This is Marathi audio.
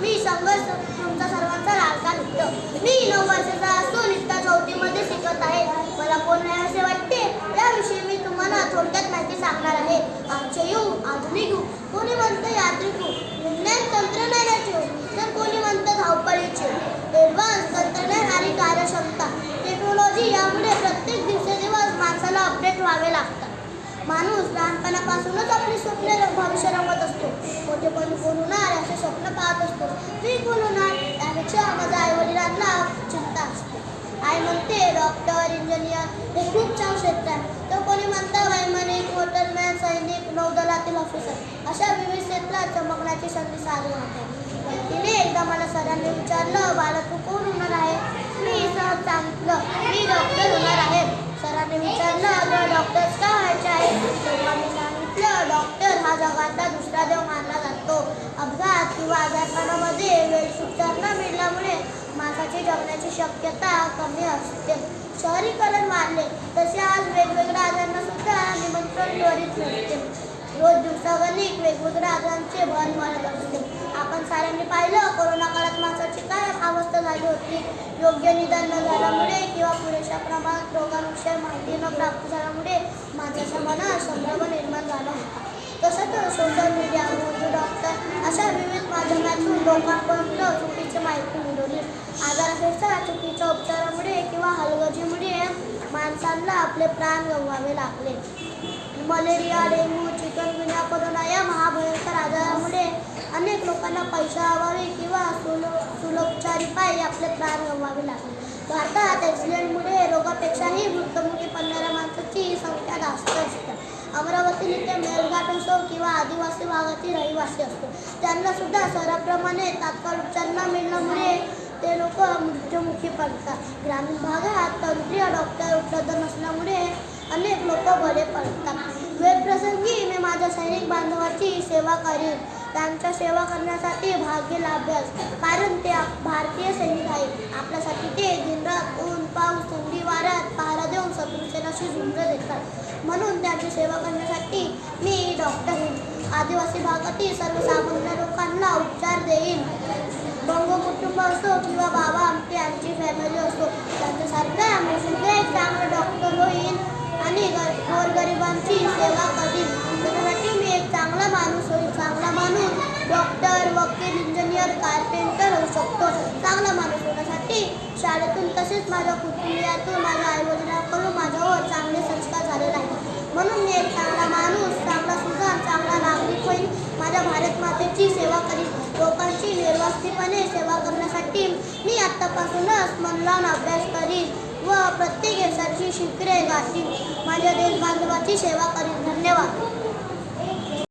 मी संघर्ष तुमचा सर्वांचा लाडका मित्र मी नऊ वर्षाचा असून इत्ता चौथीमध्ये शिकत आहे. मला कोण नाही असे वाटते? याविषयी मी तुम्हाला थोडक्यात माहिती सांगणार आहे. आमचे युग आधुनिक युग कोणी म्हणतं यात्रिक युग विज्ञान तंत्रज्ञानाचे युग तर कोणी म्हणतं धावपळीचे एडव्हान्स तंत्रज्ञान आणि कार्यक्षमता. टेक्नॉलॉजी यामुळे प्रत्येक दिवसेदिवस माणसाला अपडेट व्हावे लागतात. माणूस लहानपणापासूनच आपली स्वप्ने भविष्य रंगत असतो. मोठेपणी बोलू ना स्वप्न पाहत असतो. मी कोण त्यापेक्षा माझ्या आईवडिलांना चिंता असते. आई म्हणते डॉक्टर इंजिनियर हे खूप छान क्षेत्र आहे. तर कोणी म्हणतं वैमानिक हॉटेलमॅन सैनिक नौदलातील ऑफिसर अशा विविध क्षेत्रात चमकण्याची संधी साधू होते पण तिने एकदा मला सरांनी विचारलं बालक तू कोण होणार आहे? मी सहज सांगितलं मी डॉक्टर होणार आहे. सरांनी विचारलं अगं डॉक्टर्स का व्हायचे आहे तेव्हा मी सांगितलं डॉक्टर हा जगातला दुसरा देव मानला आजारपणामध्ये वेळ उपचार न मिळाल्यामुळे माणसाची जगण्याची शक्यता कमी असते. शहरीकरण वाढले तसे आज वेगवेगळ्या आजारांना सुद्धा निमंत्रण त्वरित मिळते. रोज दिवसागणिक वेगवेगळ्या आजारांचे भर वाढत असते. आपण साऱ्यांनी पाहिलं कोरोना काळात माणसाची काय अवस्था झाली होती? योग्य निदान न झाल्यामुळे किंवा पुरेशा प्रमाणात रोगांविषयी माहिती न प्राप्त झाल्यामुळे माणसाच्या मनात संभ्रम निर्माण झाला होता. तसंच सोशल मीडिया डॉक्टर अशा लोकांपर्यंत चुकीची माहिती मिळवली. आजारापेक्षा चुकीच्या उपचारामुळे किंवा हलगर्जीमुळे माणसांना आपले प्राण गमवावे लागले. मलेरिया डेंग्यू चिकनगुन्या कोरोना या महाभयंकर आजारामुळे अनेक लोकांना पैशाअभावी किंवा सुल सुलोपचारी पायी आपले प्राण गमवावे लागले. भारतात ॲक्सिडेंटमुळे रोगापेक्षाही मृत्यूमुखी पडणाऱ्या माणसाची अमरावती मेलघाट असो किंवा आदिवासी भागातील रहिवासी असतो. त्यांना सुद्धा शहराप्रमाणे तात्काळ उपचार न मिळण्यामुळे ते लोक मृत्युमुखी पडतात. ग्रामीण भागात तंत्रीय डॉक्टर उपलब्ध नसल्यामुळे अनेक लोक बरे पडतात. वेळप्रसंगी मी माझ्या सैनिक बांधवाची सेवा करीन. त्यांच्या सेवा करण्यासाठी भाग्य लाभेल कारण ते आप- भारतीय सैनिक आहेत. आपल्यासाठी ते दिनरात ऊन पाऊस थंडी वाऱ्यात पहारा देऊन शत्रुसेनाशी झुंज देतात. सेवा करण्यासाठी मी डॉक्टर होईन आदिवासी भागातील सर्वसामान्य लोकांना उपचार देईन. बंग कुटुंब असो किंवा बाबा आमटे आमची फॅमिली असो त्यांच्यासारखा मी सुद्धा एक चांगला डॉक्टर होईल आणि गोरगरिबांची सेवा करीन. त्याच्यासाठी मी एक चांगला माणूस होईल चांगला माणूस डॉक्टर वकील इंजिनियर कारपेंटर होऊ शकतो. चांगला माणूस होण्यासाठी शाळेतून तसेच माझ्या कुटुंबियातून माझ्या आईवडिलांकडून माझ्यावर चांगले संस्कार झालेले आहेत. म्हणून मी एक चांगला माणूस चांगला सुजाण चांगला नागरिक होईल माझ्या भारत मातेची सेवा करीन. लोकांची निर्वास्तीपणे सेवा करण्यासाठी मी आत्तापासूनच मन लावून अभ्यास करीन व प्रत्येक यशाची शिकरे गाठीन. माझ्या देशबांधवाची सेवा करीन. धन्यवाद.